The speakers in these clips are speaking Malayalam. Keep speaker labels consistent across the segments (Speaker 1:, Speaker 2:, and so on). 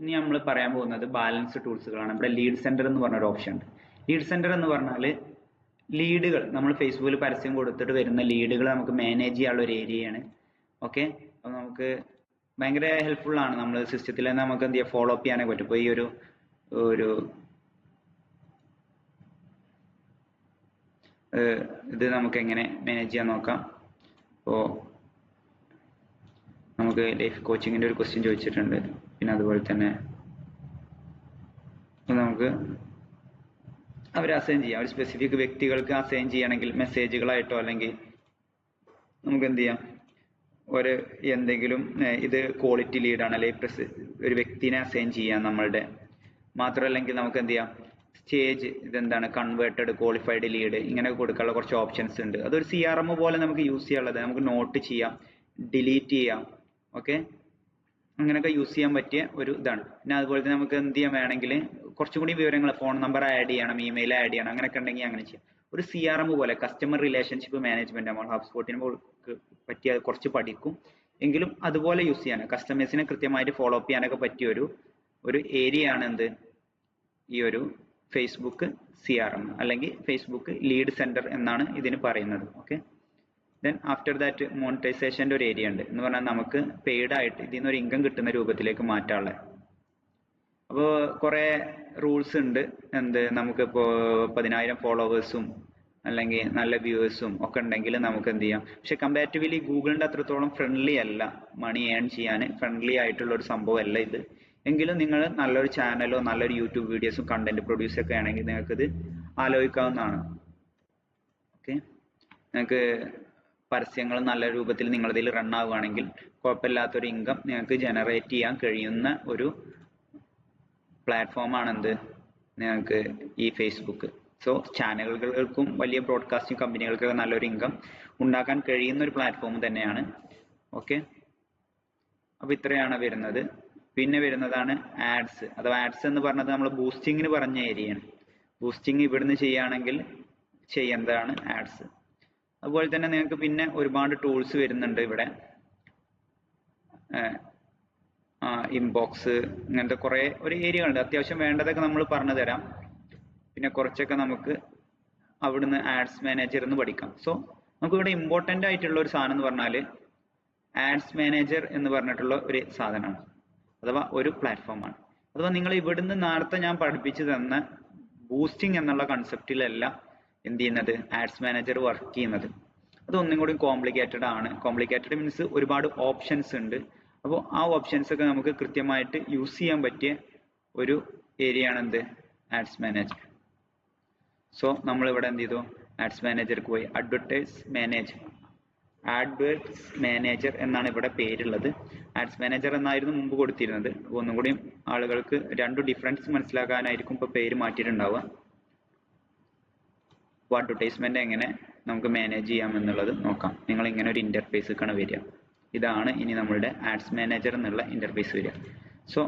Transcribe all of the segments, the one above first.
Speaker 1: ഇനി നമ്മൾ പറയാൻ പോകുന്നത് ബാലൻസ് ടൂൾസുകളാണ് ഇവിടെ ലീഡ് സെന്റർ എന്ന് പറഞ്ഞ ഒരു ഓപ്ഷൻ ഉണ്ട്. ലീഡ് സെന്റർ എന്ന് പറഞ്ഞാൽ ലീഡുകൾ നമ്മൾ ഫേസ്ബുക്കിൽ പരസ്യം കൊടുത്തിട്ട് വരുന്ന ലീഡുകൾ നമുക്ക് മാനേജ് ചെയ്യാനുള്ള ഒരു ഏരിയയാണ് ഓക്കെ അപ്പോൾ നമുക്ക് ഭയങ്കര ഹെൽപ്ഫുൾ ആണ് നമ്മൾ സിസ്റ്റത്തിൽ തന്നെ നമുക്ക് എന്ത് ചെയ്യാം ഫോളോ അപ്പ് ചെയ്യാനൊക്കെ പറ്റും. ഇപ്പോൾ ഈ ഒരു ഒരു ഇത് നമുക്ക് എങ്ങനെ മാനേജ് ചെയ്യാൻ നോക്കാം. അപ്പോൾ നമുക്ക് ലൈഫ് കോച്ചിങ്ങിന്റെ ഒരു ക്വസ്റ്റ്യൻ ചോദിച്ചിട്ടുണ്ട്. പിന്നെ അതുപോലെ തന്നെ നമുക്ക് അവർ അസൈൻ ചെയ്യാം. ഒരു സ്പെസിഫിക് വ്യക്തികൾക്ക് അസൈൻ ചെയ്യണമെങ്കിൽ മെസ്സേജുകളായിട്ടോ അല്ലെങ്കിൽ നമുക്ക് എന്ത് ചെയ്യാം? ഒരു എന്തെങ്കിലും ഇത് ക്വാളിറ്റി ലീഡാണ് അല്ലെങ്കിൽ പ്രസ് ഒരു വ്യക്തിനെ അസൈൻ ചെയ്യാം നമ്മളുടെ. മാത്രമല്ലെങ്കിൽ നമുക്ക് എന്ത് ചെയ്യാം? സ്റ്റേജ് ഇതെന്താണ്? കൺവേർട്ടഡ് ക്വാളിഫൈഡ് ലീഡ് ഇങ്ങനെ കൊടുക്കാനുള്ള കുറച്ച് ഓപ്ഷൻസ് ഉണ്ട്. അതൊരു സി ആർ എം പോലെ നമുക്ക് യൂസ് ചെയ്യാനുള്ളത് നമുക്ക് നോട്ട് ചെയ്യാം ഡിലീറ്റ് ചെയ്യാം. ഓക്കെ അങ്ങനെയൊക്കെ യൂസ് ചെയ്യാൻ പറ്റിയ ഒരു ഇതാണ്. പിന്നെ അതുപോലെ തന്നെ നമുക്ക് എന്ത് ചെയ്യാൻ വേണമെങ്കിൽ കുറച്ചും കൂടി വിവരങ്ങൾ ഫോൺ നമ്പർ ആഡ് ചെയ്യണം ഇമെയിൽ ആഡ് ചെയ്യണം അങ്ങനെയൊക്കെ ഉണ്ടെങ്കിൽ അങ്ങനെ ചെയ്യാം. ഒരു സി ആർ എം പോലെ കസ്റ്റമർ റിലേഷൻഷിപ്പ് മാനേജ്മെന്റ് നമ്മൾ ഹബ് സ്പോട്ടിനെ പറ്റിയ കുറച്ച് പഠിക്കും. എങ്കിലും അതുപോലെ യൂസ് ചെയ്യാൻ കസ്റ്റമേഴ്സിനെ കൃത്യമായിട്ട് ഫോളോ അപ്പ് ചെയ്യാനൊക്കെ പറ്റിയ ഒരു ഒരു ഏരിയ ആണ് എന്ത്? ഈ ഒരു ഫേസ്ബുക്ക് സി ആർ എം അല്ലെങ്കിൽ ഫേസ്ബുക്ക് ലീഡ് സെന്റർ എന്നാണ് ഇതിന് പറയുന്നത്. ഓക്കെ ദെൻ ആഫ്റ്റർ ദാറ്റ് മോണിറ്റൈസേഷന്റെ ഒരു ഏരിയ ഉണ്ട്. എന്ന് പറഞ്ഞാൽ നമുക്ക് പെയ്ഡ് ആയിട്ട് ഇതിൽ നിന്ന് ഒരു ഇൻകം കിട്ടുന്ന രൂപത്തിലേക്ക് മാറ്റാനുള്ളത്. അപ്പോൾ കുറേ റൂൾസ് ഉണ്ട്. എന്ത്? നമുക്കിപ്പോൾ പതിനായിരം ഫോളോവേഴ്സും അല്ലെങ്കിൽ നല്ല വ്യൂവേഴ്സും ഒക്കെ ഉണ്ടെങ്കിൽ നമുക്ക് എന്ത് ചെയ്യാം? പക്ഷെ കമ്പാരിറ്റീവ്ലി ഗൂഗിളിന്റെ അത്രത്തോളം ഫ്രണ്ട്ലി അല്ല മണി ഏൺ ചെയ്യാൻ. ഫ്രണ്ട്ലി ആയിട്ടുള്ള ഒരു സംഭവമല്ല ഇത്. എങ്കിലും നിങ്ങൾ നല്ലൊരു ചാനലോ നല്ലൊരു യൂട്യൂബ് വീഡിയോസും കണ്ടന്റ് പ്രൊഡ്യൂസ് ഒക്കെ ആണെങ്കിൽ നിങ്ങൾക്കിത് ആലോചിക്കാവുന്നതാണ്. ഓക്കെ നിങ്ങൾക്ക് പരസ്യങ്ങൾ നല്ല രൂപത്തിൽ നിങ്ങളതിൽ റൺ ആവുകയാണെങ്കിൽ കുഴപ്പമില്ലാത്തൊരു ഇൻകം നിങ്ങൾക്ക് ജനറേറ്റ് ചെയ്യാൻ കഴിയുന്ന ഒരു പ്ലാറ്റ്ഫോമാണ് എന്ത് നിങ്ങൾക്ക് ഈ ഫേസ്ബുക്ക് സോ ചാനലുകൾക്കും വലിയ ബ്രോഡ്കാസ്റ്റിംഗ് കമ്പനികൾക്കൊക്കെ നല്ലൊരു ഇൻകം ഉണ്ടാക്കാൻ കഴിയുന്ന ഒരു പ്ലാറ്റ്ഫോം തന്നെയാണ്. ഓക്കെ അപ്പോൾ ഇത്രയാണ് വരുന്നത്. പിന്നെ വരുന്നതാണ് ആഡ്സ് അഥവാ ആഡ്സ് എന്ന് പറഞ്ഞത് നമ്മൾ ബൂസ്റ്റിങ്ങിന് പറഞ്ഞ ഏരിയയാണ് ബൂസ്റ്റിംഗ് ഇവിടുന്ന് ചെയ്യുകയാണെങ്കിൽ ചെയ്യുന്നതാണ് ആഡ്സ് അതുപോലെ തന്നെ നിങ്ങൾക്ക് പിന്നെ ഒരുപാട് ടൂൾസ് വരുന്നുണ്ട് ഇവിടെ. ഇൻബോക്സ് ഇങ്ങനത്തെ കുറേ ഒരു ഏരിയകളുണ്ട് അത്യാവശ്യം വേണ്ടതൊക്കെ നമ്മൾ പറഞ്ഞു തരാം. പിന്നെ കുറച്ചൊക്കെ നമുക്ക് അവിടുന്ന് ആഡ്സ് മാനേജർ എന്ന് പഠിക്കാം. സോ നമുക്ക് ഇവിടെ ഇമ്പോർട്ടന്റ് ആയിട്ടുള്ള ഒരു സാധനം എന്ന് പറഞ്ഞാൽ ആഡ്സ് മാനേജർ എന്ന് പറഞ്ഞിട്ടുള്ള ഒരു സാധനമാണ്. അഥവാ ഒരു പ്ലാറ്റ്ഫോമാണ് അഥവാ നിങ്ങൾ ഇവിടുന്ന് നേരത്തെ ഞാൻ പഠിപ്പിച്ചു തന്ന ബൂസ്റ്റിംഗ് എന്നുള്ള കൺസെപ്റ്റിലല്ല എന്ത് ചെയ്യുന്നത്? ആഡ്സ് മാനേജർ വർക്ക് ചെയ്യുന്നത്. അത് കൂടി കോംപ്ലിക്കേറ്റഡ് ആണ്. കോംപ്ലിക്കേറ്റഡ് മീൻസ് ഒരുപാട് ഓപ്ഷൻസ് ഉണ്ട്. അപ്പോൾ ആ ഓപ്ഷൻസ് ഒക്കെ നമുക്ക് കൃത്യമായിട്ട് യൂസ് ചെയ്യാൻ പറ്റിയ ഒരു ഏരിയ ആണ് എന്ത്? ആഡ്സ് മാനേജർ സോ നമ്മൾ ഇവിടെ എന്ത് ചെയ്തു? ആഡ്സ് മാനേജർക്ക് പോയി. അഡ്വർടൈസ് മാനേജർ ആഡ്വേർട്സ് മാനേജർ എന്നാണ് ഇവിടെ പേരുള്ളത്. ആഡ്സ് മാനേജർ എന്നായിരുന്നു മുമ്പ് കൊടുത്തിരുന്നത്. ഒന്നും കൂടി ആളുകൾക്ക് രണ്ടു ഡിഫറൻസ് മനസ്സിലാക്കാനായിരിക്കും ഇപ്പോൾ പേര് മാറ്റിയിട്ടുണ്ടാവുക. അഡ്വർടൈസ്മെന്റ് എങ്ങനെ നമുക്ക് മാനേജ് ചെയ്യാം എന്നുള്ളത് നോക്കാം. നിങ്ങൾ ഇങ്ങനെ ഒരു ഇന്റർഫേസിലേക്കാണ് വരിക. ഇതാണ് ഇനി നമ്മളുടെ ആഡ്സ് മാനേജർ എന്നുള്ള ഇന്റർഫേസ് വരിക. സോ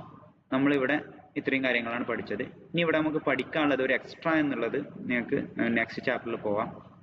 Speaker 1: നമ്മളിവിടെ ഇത്രയും കാര്യങ്ങളാണ് പഠിച്ചത്. ഇനി ഇവിടെ നമുക്ക് പഠിക്കാനുള്ളത് ഒരു എക്സ്ട്രാ എന്നുള്ളത് നിങ്ങൾക്ക് നെക്സ്റ്റ് ചാപ്റ്ററിൽ പോവാം.